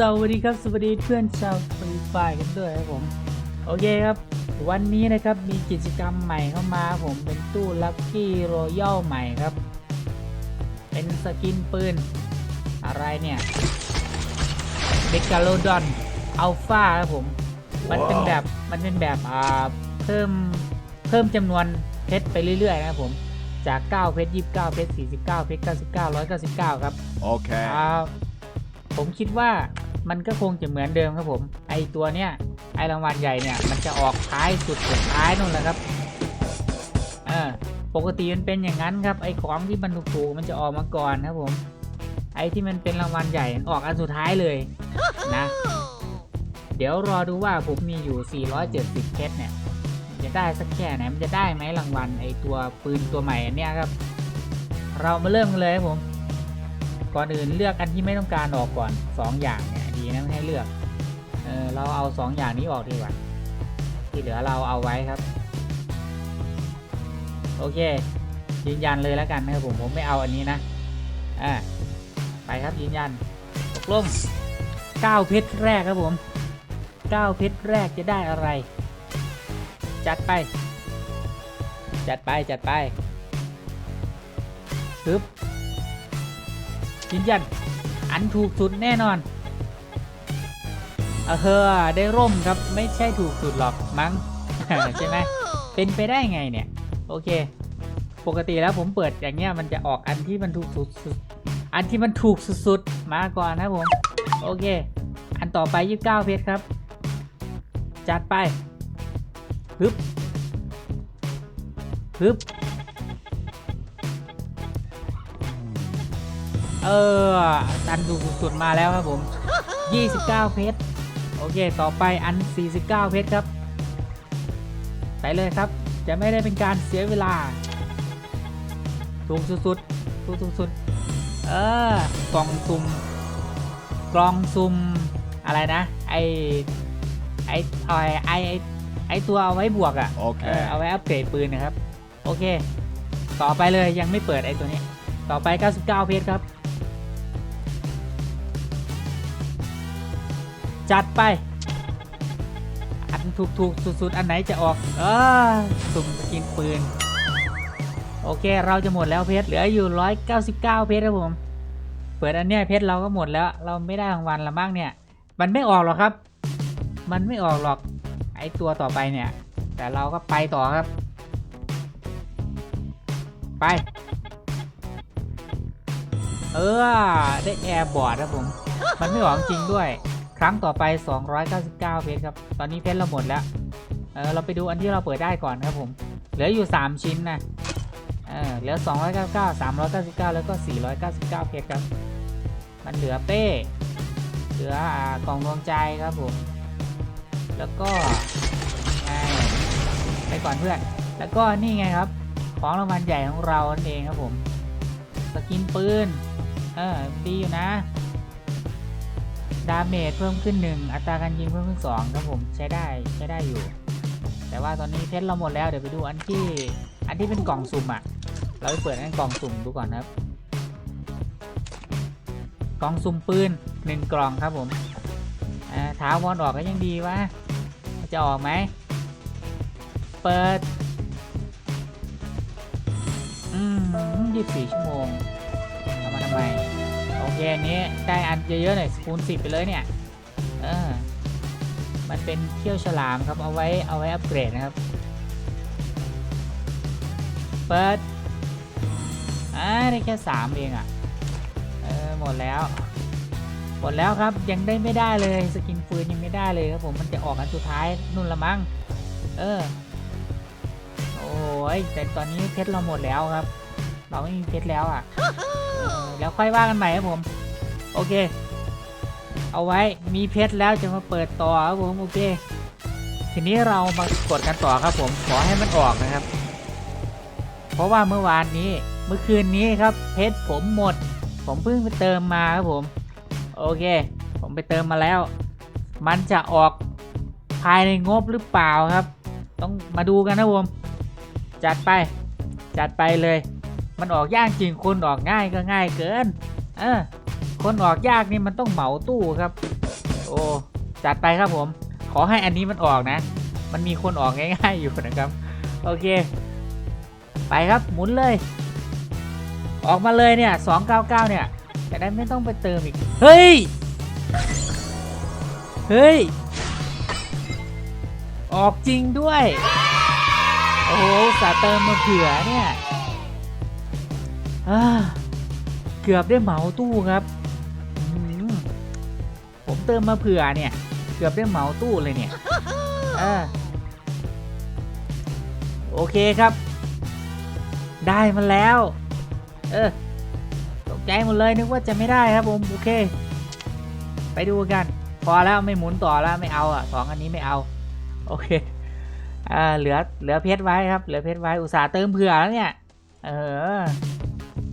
สวัสดีครับสวัสดีเพื่อนชาวฟรีไฟกันด้วยครับผม โอเคครับ วันนี้นะครับมีกิจกรรมใหม่เข้ามาครับผมเป็นตู้ลัคกี้รอยัลใหม่ครับ เป็นสกินปืน อะไรเนี่ยเบกาโลดอนอัลฟาครับผม มันเป็นแบบมันเป็นแบบอ่าเพิ่มเพิ่มจำนวนเพชรไปเรื่อยๆนะครับผมจาก 9 เพชร 29 เพชร 49 เพชร 99 199 ครับ Okay. อ่าผมคิดว่า มันก็คงจะเหมือนเดิมครับผม ไอตัวเนี้ยไอรางวัลใหญ่เนี่ยมันจะออกท้ายสุดสุดท้ายนู่นแหละครับเออปกติมันเป็นอย่างนั้นครับ ไอของที่มันถูกๆมันจะออกมาก่อนครับผม ไอที่มันเป็นรางวัลใหญ่ออกอันสุดท้ายเลยนะเดี๋ยวรอดูว่าผมมีอยู่ 470 เพชรเนี่ย จะได้สักแค่ไหน มันจะได้ไหมรางวัลไอตัวปืนตัวใหม่เนี้ยครับ เรามาเริ่มกันเลยครับผม ก่อนอื่นเลือกอันที่ไม่ต้องการออกก่อน 2 อย่างเนี่ย ดีนะให้เลือกเออเราเอา2อย่างนี้ออกดีกว่า ที่เหลือเราเอาไว้ครับ โอเค ยืนยันเลยแล้วกันนะครับผมผมไม่เอาอันนี้นะอ่าไปครับยืนยันตกลง9เพชรแรกครับผม 9 เพชรแรกจะได้อะไร จัดไป จัดไปจัดไปปึ๊บยืนยันอันถูกสุดแน่นอน เออเฮอได้ร่มครับไม่ใช่ถูกสุดหรอกมั้งใช่ไหมเป็นไปได้ไงเนี่ย โอเค ปกติแล้วผมเปิดอย่างเงี้ยมันจะออกอันที่มันถูกสุดๆอันที่มันถูกสุดๆมาก่อนนะผม โอเค อันต่อไป 29 เพชรครับ จัดไปฮึบฮึบเอออันดูกสุดๆมาแล้วครับผม 29 เพชร อเค ต่อไปอัน 49 เพชรครับ ไปเลยครับ จะไม่ได้เป็นการเสียเวลา ถูกสุดๆ ถูกสุดๆ เออ กล่องซุ่ม กล่องซุ่ม อะไรนะ ไอไอไอไอไอ้ไอตัวเอาไว้บวกอะ่ะเออ Okay. เอาไว้อัปเกรดปืนนะครับ โอเค ต่อไปเลยยังไม่เปิดไอ้ตัวนี้ ต่อไป 99 เพชรครับ จัดไป อันถูกถูกๆสุดๆ อันไหนจะออกเออสุ่มสกินปืน โอเคเราจะหมดแล้วเพชรเหลืออยู่ 199 เพชรครับผม เปิดอันเนี้ยเพชรเราก็หมดแล้ว เราไม่ได้รางวัลละมั้งเนี่ย มันไม่ออกหรอกครับ มันไม่ออกหรอก ไอตัวต่อไปเนี่ย แต่เราก็ไปต่อครับ ไปเออ ได้แอร์บอร์ดครับผม มันไม่หวังจริงด้วย ครั้งต่อไป 299 เพชรครับ ตอนนี้เพชรเราหมดแล้ว เออเราไปดูอันที่เราเปิดได้ก่อนครับผม เหลืออยู่ 3 ชิ้นนะ เออเหลือ 299 399 แล้วก็ 499 เพชรครับ มันเหลือเป้ เหลืออ่ากล่องดวงใจครับผม แล้วก็ไงไปก่อนเพื่อน แล้วก็นี่ไงครับ ของรางวัลใหญ่ของเรานั่นเองครับผม สกินปืน เออดีอยู่นะ ดาเมจเพิ่มขึ้น 1 อัตราการยิงเพิ่มขึ้น2ครับผมใช้ได้ใช้ได้อยู่ แต่ว่าตอนนี้เพชรเราหมดแล้วเดี๋ยวไปดูอันที่ อันที่เป็นกล่องสุ่มอะ เราไปเปิดอันกล่องสุ่มดูก่อนครับ กล่องสุ่มปืน1กล่องครับผมอ่าถาวรออกก็ยังดีวะจะออกไหม เปิด อืมยี่สี่ชั่วโมงเอามาทำไม โอเคอันนี้ได้อันเยอะๆหน่อยคูณสิบไปเลยเนี่ย เออ มันเป็นเขี้ยวฉลามครับ เอาไว้เอาไว้อัปเกรดนะครับ เปิด อ่าได้แค่สามเองอะ่ะ เออหมดแล้ว หมดแล้วครับยังได้ไม่ได้เลยสกินฟืนยังไม่ได้เลยครับผมมันจะออกอันสุดท้ายนู่นละมั้ง เออ โอ้ยแต่ตอนนี้เพชรเราหมดแล้วครับ เราไม่มีเพชรแล้วอะ แล้วค่อยว่ากันใหม่ครับผม โอเค เอาไว้มีเพชรแล้วจะมาเปิดต่อครับผมโอเค ทีนี้เรามากดกันต่อครับผมขอให้มันออกนะครับ เพราะว่าเมื่อวานนี้เมื่อคืนนี้ครับ เพชรผมหมด ผมเพิ่งไปเติมมาครับผม โอเค ผมไปเติมมาแล้ว มันจะออกภายในงบหรือเปล่าครับ ต้องมาดูกันนะผมจัดไป จัดไปเลย มันออกยากจริงคนออกง่ายก็ง่ายเกิน เออ คนออกยากนี่มันต้องเหมาตู้ครับ โอ้จัดไปครับผม ขอให้อันนี้มันออกนะ มันมีคนออกง่ายๆอยู่นะครับ โอเค ไปครับหมุนเลย ออกมาเลยเนี่ย299 เนี่ยจะได้ไม่ต้องไปเติมอีก เฮ้ย เฮ้ย ออกจริงด้วย โอ้โหสาเติมมาเผื่อเนี่ย เกือบได้เหมาตู้ครับ ผมเติมมาเผื่อเนี่ย เกือบได้เหมาตู้เลยเนี่ยอโอเคครับ ได้มาแล้ว เออ ตกใจหมดเลยนึกว่าจะไม่ได้ครับผมโอเค ไปดูกัน พอแล้วไม่หมุนต่อแล้วไม่เอาอะสองอันนี้ไม่เอา โอเคอ่าเหลือเหลือเพชรไว้ครับ เหลือเพชรไว้อุตส่าห์เติมเผื่อแล้วเนี่ย เออ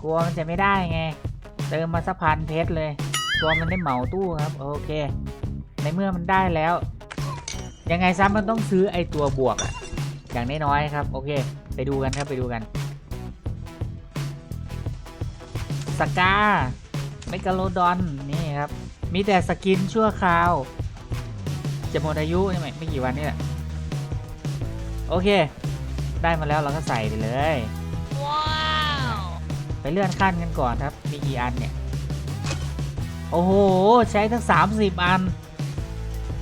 กลัวมันจะไม่ได้ไง เติมมาสักพันเพชรเลย กลัวมันได้เหมาตู้ครับ โอเค ในเมื่อมันได้แล้ว ยังไงซ้ำมันต้องซื้อไอตัวบวกอะอย่างน้อยๆครับ โอเค ไปดูกันครับไปดูกันสกาเมกาโลดอนนี่ครับ มีแต่สกินชั่วคราว จะหมดอายุนี่ไหมไม่กี่วันนี่แหละ โอเค ได้มาแล้วเราก็ใส่ไปเลย ไปเลื่อนขั้นกันก่อนครับ มีกี่อันเนี่ย โอ้โห ใช้ทั้ง 30 อัน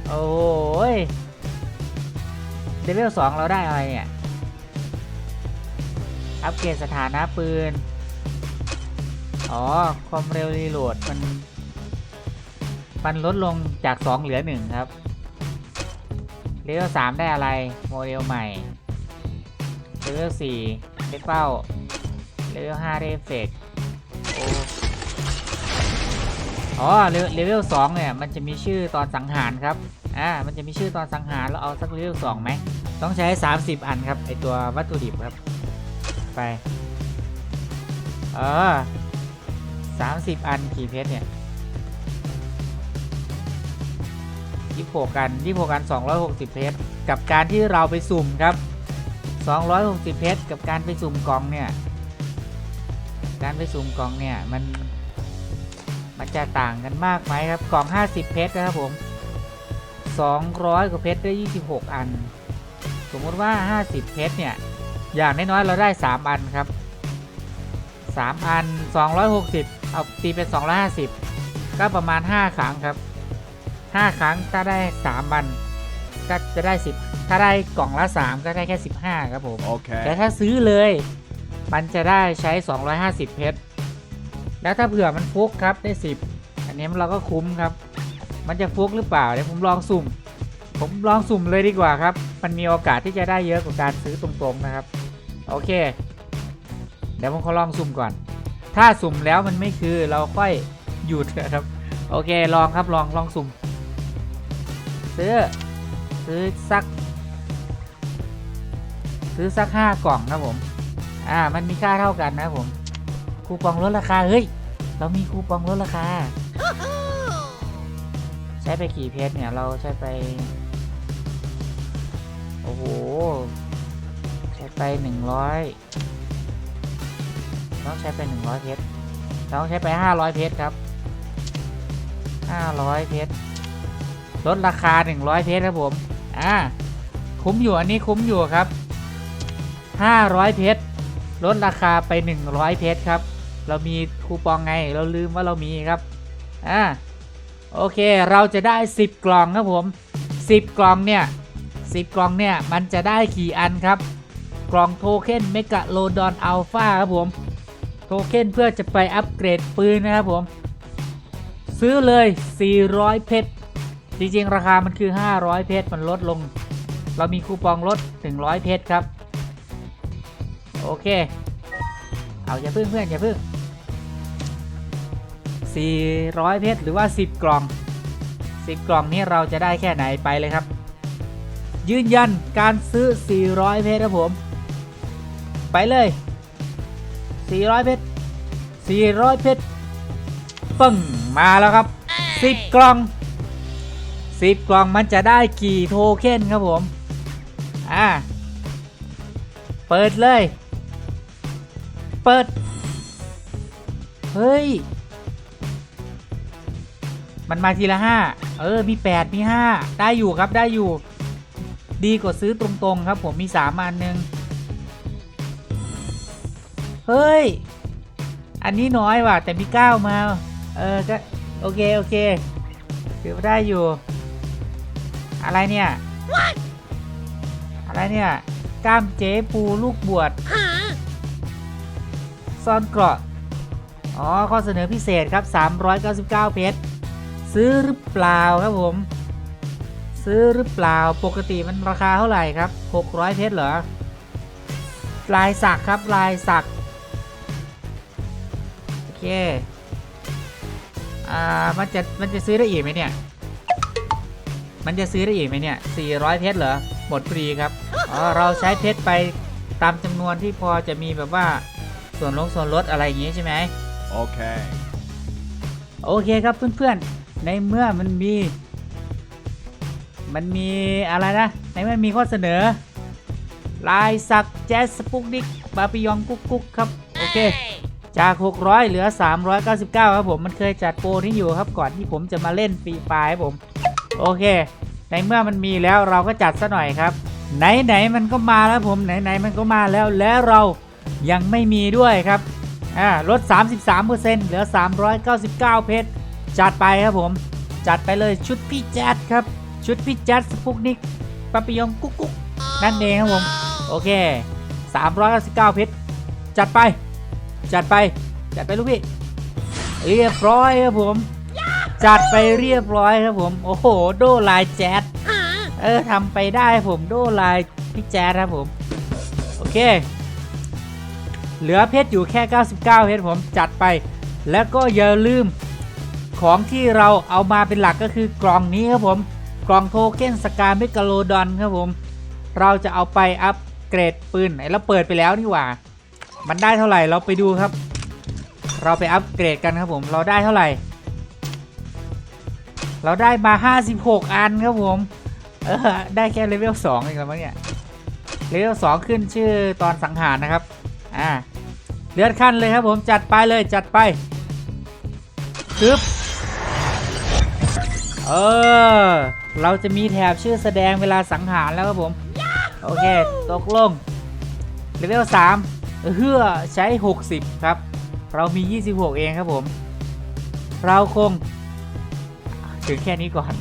โอ้ยเลเวล2เราได้อะไรเนี่ย อัปเกรดสถานะปืน อ๋อ ความเร็วรีโหลดมัน มันลดลงจาก 2 เหลือ 1 ครับเลเวล3ได้อะไร โมเดลใหม่เลเวล4ได้เป้า เลเวล5ได้เอฟเฟกต์โอ้อ๋อเลเวลเลเวล2เนี่ยมันจะมีชื่อตอนสังหารครับ อ่า มันจะมีชื่อตอนสังหารแล้วเอาสักเลเวล2ไหม ต้องใช้ 30 อันครับ ไอตัววัตถุดิบครับ ไป เออ30อันกี่เพชรเนี่ย26กัน26กัน260เพชรกับการที่เราไปสุ่มครับ260เพชรกับการไปสุ่มกล่องเนี่ย การไปสุ่มกล่องเนี่ยมันมันจะต่างกันมากไหมครับกล่อง 50 เพชรนะครับผม 200 กว่าเพชรได้ 26 อัน สมมุติว่า 50 เพชรเนี่ย อย่างน้อยๆเราได้ 3 อันครับ 3 อัน 260 เอาตีเป็น 250 ก็ประมาณ 5 ครั้งครับ 5 ครั้งถ้าได้ 3 อัน ก็จะได้ 10 ถ้าได้กล่องละ 3 ก็ได้แค่ 15 ครับผมแต่ Okay. ถ้าซื้อเลย มันจะได้ใช้ 250 เพชร แล้วถ้าเผื่อมันฟุกครับได้ 10 อันนี้เราก็คุ้มครับ มันจะฟุกหรือเปล่าเดี๋ยวผมลองสุ่ม ผมลองสุ่มเลยดีกว่าครับ มันมีโอกาสที่จะได้เยอะกว่าการซื้อตรงๆนะครับ โอเค เดี๋ยวผมขอลองสุ่มก่อน ถ้าสุ่มแล้วมันไม่คือเราค่อยหยุดครับ โอเคลองครับลองลองสุ่ม ซื้อ ซื้อสัก ซื้อสักห้ากล่องนะผม อ่า มันมีค่าเท่ากันนะผม คูปองลดราคา เฮ้ย เรามีคูปองลดราคา ใช้ไปกี่เพชรเนี่ยเราใช้ไป โอ้โห ใช้ไปหนึ่งร้อยต้องใช้ไปหนึ่งร้อยเพชรต้องใช้ไปห้าร้อยเพชรครับห้าร้อยเพชรลดราคาหนึ่งร้อยเพชรครับผม อ่า คุ้มอยู่อันนี้คุ้มอยู่ครับ500เพชร ลดราคาไป 100 เพชรครับ เรามีคูปองไงเราลืมว่าเรามีครับอ่าโอเคเราจะได้ 10 กล่องครับผม 10 กล่องเนี่ย10 กล่องเนี่ยมันจะได้กี่อันครับ กล่องโทเค็นเมกะโลดอนอัลฟาครับผมโทเค็นเพื่อจะไปอัปเกรดปืนนะครับผม ซื้อเลย 400 เพชรจริงๆ ราคามันคือ 500 เพชรมันลดลง เรามีคูปองลดถึง100 เพชรครับ โอเค เอาอย่าพึ่งเพื่อนอย่าพึ่ง400 เพชรหรือว่า 10 กล่อง 10 กล่องนี้เราจะได้แค่ไหนไปเลยครับ ยืนยันการซื้อ 400 เพชรครับผม ไปเลย 400 เพชร400 เพชรปึ้งมาแล้วครับ 10 กล่อง 10 กล่องมันจะได้กี่โทเค็นครับผม อ่า เปิดเลย ปิด เฮ้ย มันมาทีละห้า เออ มีแปดมีห้า ได้อยู่ครับ ได้อยู่ ดีกว่าซื้อตรงๆครับ ผมมีสามอันหนึ่งเฮ้ย อันนี้น้อยว่ะ แต่มีเก้ามา เออ ก็ โอเค โอเคถือว่าได้อยู่ อะไรเนี่ยอะไรเนี่ย กล้ามเจ๊ปูลูกบวช ซ่อนเกราะ อ๋อ ข้อเสนอพิเศษครับ 399 เพชร ซื้อหรือเปล่าครับผม ซื้อหรือเปล่า ปกติมันราคาเท่าไหร่ครับ 600 เพชรเหรอ ลายสักครับลายสัก โอเค อ่า มันจะ มันจะซื้อได้อีกไหมเนี่ย มันจะซื้อได้อีกไหมเนี่ย 400 เพชรเหรอ หมดฟรีครับ อ๋อ เราใช้เพชรไปตามจำนวนที่พอจะมีแบบว่า ส่วนลงส่วนลดอะไรอย่างงี้ใช่ไหม Okay. โอเคครับเพื่อนๆ ในเมื่อมันมี มันมีอะไรนะ ในเมื่อมีข้อเสนอ ลายสักแจ๊สสปุกนิกบาปิยองกุ๊กกุ๊กครับ โอเค จาก 600 เหลือ 399 ครับผม มันเคยจัดโปรนี้อยู่ครับก่อนที่ผมจะมาเล่นฟรีไฟล์ครับผม โอเค ในเมื่อมันมีแล้วเราก็จัดซะหน่อยครับ ไหนๆมันก็มาแล้วผมไหนๆมันก็มาแล้วแล้วเรา ยังไม่มีด้วยครับอ่าลด 33%เหลือ 399 เพชรจัดไปครับผม จัดไปเลยชุดพี่แจ๊ดครับ ชุดพี่แจ๊ดสปุกนิกปาปิยองกุ๊กกุ๊กนั่นเองครับผม โอเค 399 เพชรจัดไป จัดไป จัดไปลูกพี่ เรียบร้อยครับผม จัดไปเรียบร้อยครับผม โอ้โห โดลายแจ๊ดเออทำไปได้ผมโดลายพี่แจ๊ดครับผม โอเค เหลือเพชรอยู่แค่ 99 เพชรผมจัดไป แล้วก็อย่าลืมของที่เราเอามาเป็นหลักก็คือกล่องนี้ครับผม กล่องโทเค็นสกาเมกาโลดอนครับผม เราจะเอาไปอัปเกรดปืนไหนเราเปิดไปแล้วนี่หว่า มันได้เท่าไหร่เราไปดูครับ เราไปอัปเกรดกันครับผมเราได้เท่าไหร่ เราได้มา 56 อันครับผมเออได้แค่เลเวล2เองแล้วมั้งเนี่ยเลเวล2ขึ้นชื่อตอนสังหารนะครับ อ่า เลือดขั้นเลยครับผมจัดไปเลยจัดไปคึบเออ เราจะมีแถบชื่อแสดงเวลาสังหารแล้วครับผม โอเค ตกลงเลเวล3เฮือใช้ 60 ครับ เรามี 26 เองครับผม เราคง ถึงแค่นี้ก่อน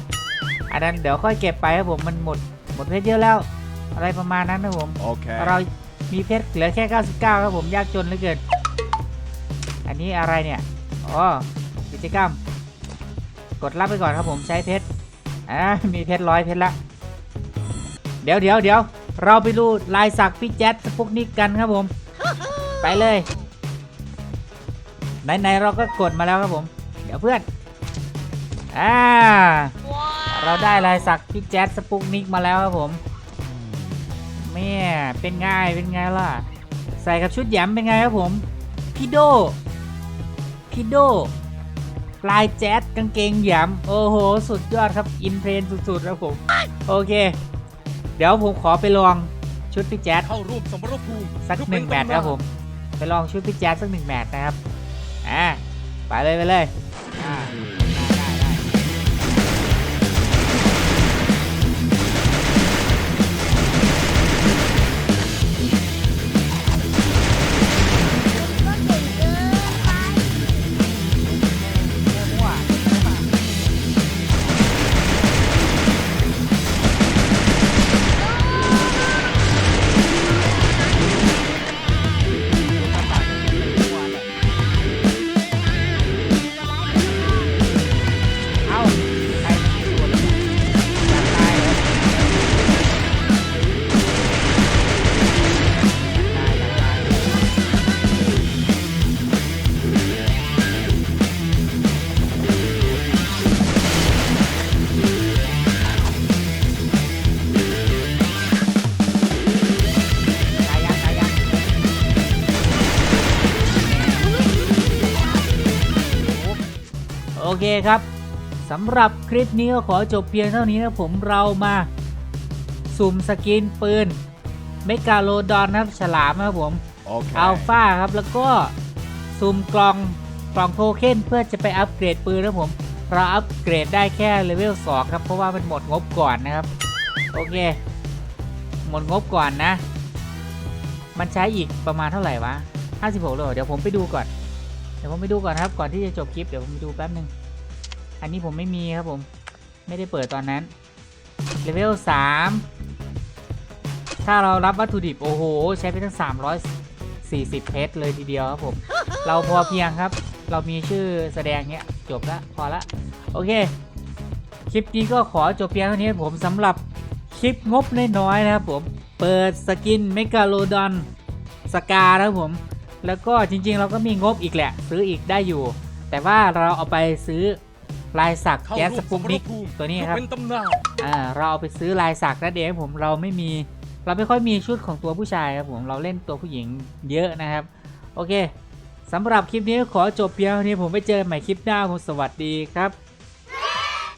อันนั้นเดี๋ยวค่อยเก็บไปครับผม มันหมด หมดเพชรเยอะแล้ว อะไรประมาณนั้นนะผม Okay. เรา มีเพชรเหลือแค่ 99 ครับผมยากจนเหลือเกิน อันนี้อะไรเนี่ย อ๋อ กิจกรรม กดรับไปก่อนครับผมใช้เพชร อ่า มีเพชรร้อยเพชรละ เดี๋ยวเดี๋ยวเดี๋ยวเราไปดูลายสักพี่แจ๊ดสปุกนิกกันครับผม ไปเลย ไหนๆเราก็กดมาแล้วครับผม เดี๋ยวเพื่อน อ่า เราได้ลายสักพี่แจ๊ดสปุกนิกมาแล้วครับผม แม่เป็นไงเป็นไงล่ะ ใส่กับชุดแหยมเป็นไงครับผมพี่โดพี่โดลายแจ๊ดกางเกงแหยมโอ้โห สุดยอดครับ อินเทรนด์สุดๆครับผม โอเค เดี๋ยวผมขอไปลองชุดพี่แจ๊ดเข้าร่วมสมรภูมิสักหนึ่งแมตช์ครับผม ไปลองชุดพี่แจ๊ดสักหนึ่งแมตช์นะครับอ่าไปเลยไปเลยอ่า เคครับสำหรับคลิปนี้ก็ขอจบเพียงเท่านี้นะผมเรามาสุ่มสกินปืนเมกาโลดอนนะครับฉลามนะครับผม Okay. อัลฟาครับแล้วก็สุ่มกล่องกล่องโทเค็นเพื่อจะไปอัปเกรดปืนนะครับผมเราอัปเกรดได้แค่เลเวล2ครับเพราะว่ามันหมดงบก่อนนะครับ โอเค หมดงบก่อนนะ มันใช้อีกประมาณเท่าไหร่วะ 56เลยเหรอเดี๋ยวผมไปดูก่อน เดี๋ยวผมไปดูก่อนครับก่อนที่จะจบคลิปเดี๋ยวผมไปดูแป๊บหนึ่ง อันนี้ผมไม่มีครับผม ไม่ได้เปิดตอนนั้นเลเวล3ถ้าเรารับวัตถุดิบ โอ้โห ใช้ไปตั้ง 340 เพชรเลยทีเดียวครับผม เราพอเพียงครับ เรามีชื่อแสดงเนี้ย จบละพอละ โอเค คลิปนี้ก็ขอจบเพียงเท่านี้ผมสำหรับคลิปงบน้อยๆนะครับผม เปิดสกินเมกาโลดอนสกานะครับผม แล้วก็จริงๆ เราก็มีงบอีกแหละ ซื้ออีกได้อยู่ แต่ว่าเราเอาไปซื้อ ลายสักเข้าแก๊สร่วสมสปุกมรนิกภูมิตัวนี้เพื่อครับเป็นตำนานอ่าเราเอาไปซื้อลายสักนั่นเองครับผมเราไม่มี เราไม่ค่อยมีชุดของตัวผู้ชายครับผมเราเล่นตัวผู้หญิงเยอะนะครับ โอเคสำหรับคลิปนี้ขอจบเพียงเท่านี้ผมไปเจอกันใหม่คลิปหน้าผมสวัสดีครับ